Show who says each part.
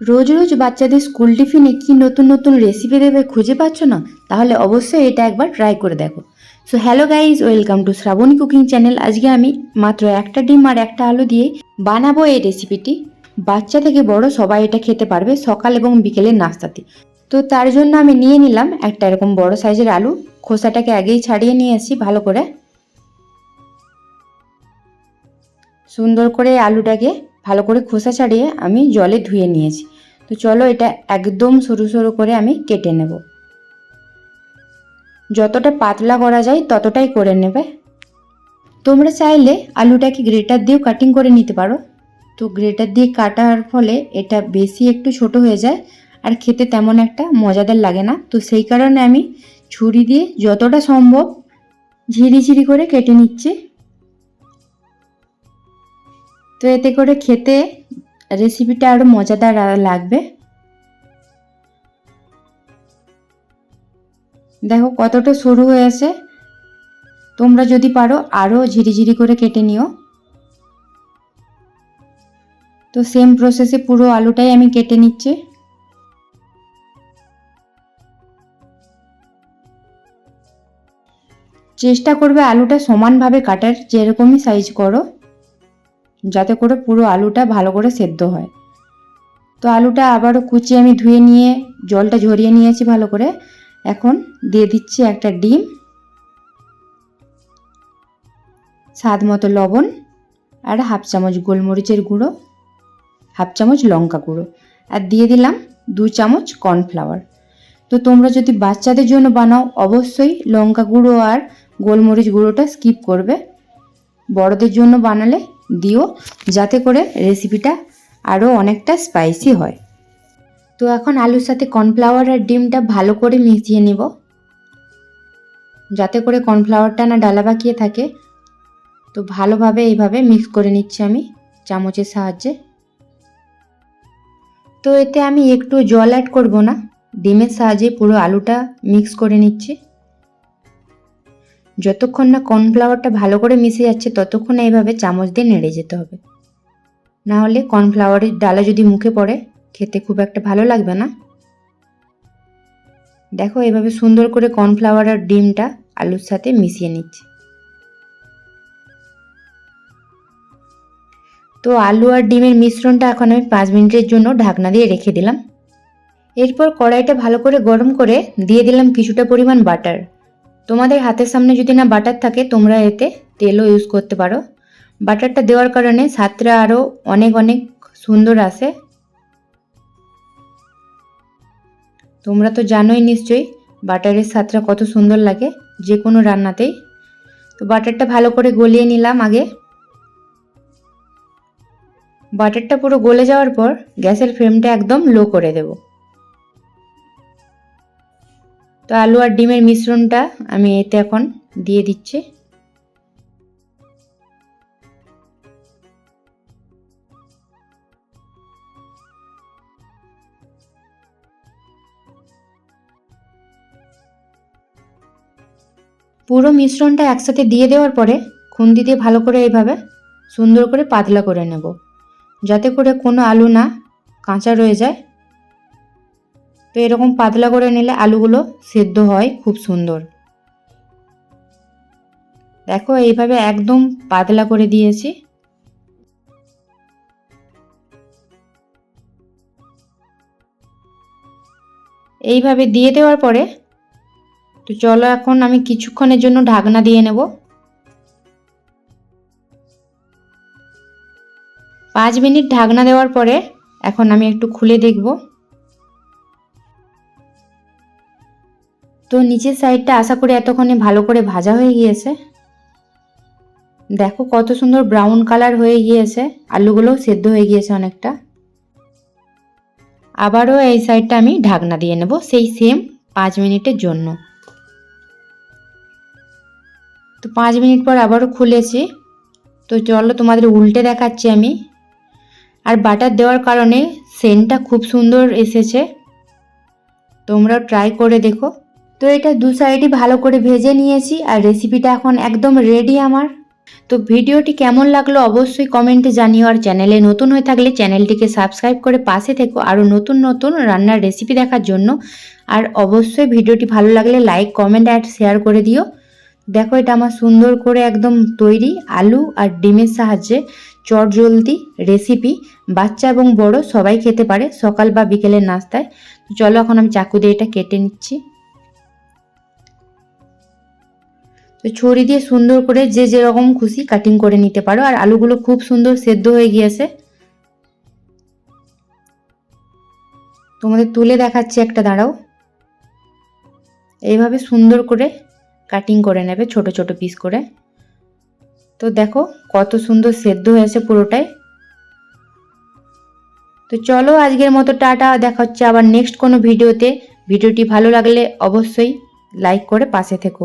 Speaker 1: রোজ রোজ বাচ্চাদের স্কুল টিফিনে কি নতুন নতুন রেসিপি দেবে খুঁজে পাচ্ছ না? তাহলে অবশ্যই এটা একবার ট্রাই করে দেখো। So hello guys welcome to Shrabani cooking channel আজকে আমি মাত্র একটা ডিম আর একটা আলু দিয়ে বানাবো এই রেসিপিটি বাচ্চা থেকে বড় সবাই এটা খেতে পারবে সকাল এবং বিকেলের নাস্তাতে। তো তার জন্য আমি নিয়ে নিলাম একটা এরকম বড় সাইজের আলু। খোসাটাকে আগেই ছাড়িয়ে নিয়ে আসি ভালো করে। সুন্দর করে আলুটাকে ভালো করে খোসা ছাড়িয়ে আমি জলে ধুয়ে নিয়েছি। তো চলো এটা একদম সরু সরু করে আমি কেটে নেব। যতটা পাতলা করা যায় ততটাই করে নেবে। তোমরা চাইলে আলুটাকে গ্রেটার দিয়েও কাটিং করে নিতে পারো। তো গ্রেটার দিয়ে কাটার ফলে এটা বেশি একটু ছোট হয়ে যায় আর খেতে তেমন একটা মজাদার লাগে না। তো সেই কারণে আমি ছুরি দিয়ে যতটা সম্ভব ঝিরিঝিরি করে কেটে নিচ্ছি। তো এতে করে খেতে রেসিপিটা আরও মজাদার লাগবে। দেখো কতটা সরু হয়েছে তোমরা যদি পারো আরও ঝিরিঝিরি করে কেটে নিও। তো সেম প্রসেসে পুরো আলুটাই আমি কেটে নিচ্ছি। চেষ্টা করবে আলুটা সমানভাবে কাটার, যেরকমই সাইজ করো। যাতে করে পুরো আলুটা ভালো করে সেদ্ধ হয়। তো আলুটা আবারও কুচিয়ে আমি ধুয়ে নিয়ে, জলটা ঝরিয়ে নিয়েছি ভালো করে। এখন দিয়ে দিচ্ছি একটা ডিম, স্বাদ মতো লবণ আর হাফ চামচ গোলমরিচের গুঁড়ো, হাফ চামচ লঙ্কা গুঁড়ো আর দিয়ে দিলাম দু চামচ কর্নফ্লাওয়ার। তো তোমরা যদি বাচ্চাদের জন্য বানাও, অবশ্যই লঙ্কা গুঁড়ো আর গোলমরিচ গুঁড়োটা স্কিপ করবে। বড়দের জন্য বানালে দিও, যাতে করে রেসিপিটা আরও অনেকটা স্পাইসি হয়। তো এখন আলুর সাথে কর্নফ্লাওয়ার আর ডিমটা ভালো করে মিশিয়ে নিব। যাতে করে কর্নফ্লাওয়ারটা না ডালা বাকিয়ে থাকে। তো ভালোভাবে এইভাবে মিক্স করে নিচ্ছি আমি চামচের সাহায্যে। তো এতে আমি একটু জল অ্যাড করব না, ডিমের সাহায্যে পুরো আলুটা মিক্স করে নিচ্ছি। যতক্ষণ না কর্নফ্লাওয়ারটা ভালো করে মিশে যাচ্ছে, ততক্ষণ এইভাবে চামচ দিয়ে নেড়ে যেতে হবে। না হলে কর্নফ্লাওয়ারের ডালা যদি মুখে পড়ে, খেতে খুব একটা ভালো লাগবে না। দেখো এভাবে সুন্দর করে কর্নফ্লাওয়ার আর ডিমটা আলুর সাথে মিশিয়ে নিচ্ছি। তো আলু আর ডিমের মিশ্রণটা এখন আমি পাঁচ মিনিটের জন্য ঢাকনা দিয়ে রেখে দিলাম। এরপর কড়াইটা ভালো করে গরম করে দিয়ে দিলাম কিছুটা পরিমাণ বাটার। তোমাদের হাতের সামনে যদি না বাটার থাকে, তোমরা এতে তেলও ইউজ করতে পারো। বাটারটা দেওয়ার কারণে স্বাদটা আরও অনেক অনেক সুন্দর আসে। তোমরা তো জানোই নিশ্চয়ই বাটারের স্বাদটা কত সুন্দর লাগে যে কোনো রান্নাতেই। তো বাটারটা ভালো করে গলিয়ে নিলাম আগে। বাটারটা পুরো গলে যাওয়ার পর গ্যাসের ফ্লেমটা একদম লো করে দেব। তো আলু আর ডিমের মিশ্রণটা আমি এতে এখন দিয়ে দিচ্ছি। পুরো মিশ্রণটা একসাথে দিয়ে দেওয়ার পরে খুন্দি দিয়ে ভালো করে এইভাবে সুন্দর করে পাতলা করে নেব। যাতে করে কোনো আলু না কাঁচা রয়ে যায়। তো এরকম পাতলা করে নিলে আলুগুলো সেদ্ধ হয়, খুব সুন্দর। দেখো এইভাবে একদম পাতলা করে দিয়েছি। এইভাবে দিয়ে দেওয়ার পরে তো চলো এখন আমি কিছুক্ষণের জন্য ঢাকনা দিয়ে নেব। পাঁচ মিনিট ঢাকনা দেওয়ার পরে এখন আমি একটু খুলে দেখব। তো নিচের সাইডটা আশা করি এতক্ষণে ভালো করে ভাজা হয়ে গিয়েছে। দেখো কত সুন্দর ব্রাউন কালার হয়ে গিয়েছে, আলুগুলোও সেদ্ধ হয়ে গিয়েছে অনেকটা। আবারও এই সাইডটা আমি ঢাকনা দিয়ে নেব, সেই সেম পাঁচ মিনিটের জন্য। তো পাঁচ মিনিট পর আবারও খুলেছি। তো চলো তোমাদের উল্টে দেখাচ্ছি আমি। আর বাটার দেওয়ার কারণে সেন্টটা খুব সুন্দর এসেছে। তোমরাও ট্রাই করে দেখো। তো এটা দু সাইডই ভালো করে ভেজে নিয়েছি আর রেসিপিটা এখন একদম রেডি আমার। তো ভিডিওটি কেমন লাগল অবশ্যই কমেন্টে জানিও আর চ্যানেলে নতুন হয়ে থাকলে চ্যানেলটিকে সাবস্ক্রাইব করে পাশে থেকো আরও নতুন নতুন রান্নার রেসিপি দেখার জন্য। আর অবশ্যই ভিডিওটি ভালো লাগলে লাইক কমেন্ট অ্যাড শেয়ার করে দিও। দেখো এটা আমার সুন্দর করে একদম তৈরি আলু আর ডিমের সাহায্যে চটজলদি রেসিপি বাচ্চা এবং বড় সবাই খেতে পারে সকাল বা বিকেলের নাস্তায়। চলো এখন আমি চাকু দিয়ে এটা কেটে নিচ্ছি। তো ছড়ি দিয়ে সুন্দর করে যে যেরকম খুশি কাটিং করে নিতে পারো। আর আলুগুলো খুব সুন্দর সেদ্ধ হয়ে গিয়েছে। তোমাদের তুলে দেখাচ্ছি একটা, দাঁড়াও। এইভাবে সুন্দর করে কাটিং করে নেবে ছোট ছোট পিস করে। তো দেখো কত সুন্দর সেদ্ধ হয়েছে পুরোটাই। তো চলো আজকের মতো টাটা, দেখা হচ্ছে আবার নেক্সট কোনো ভিডিওতে ভিডিওটি ভালো লাগলে অবশ্যই লাইক করে পাশে থেকো।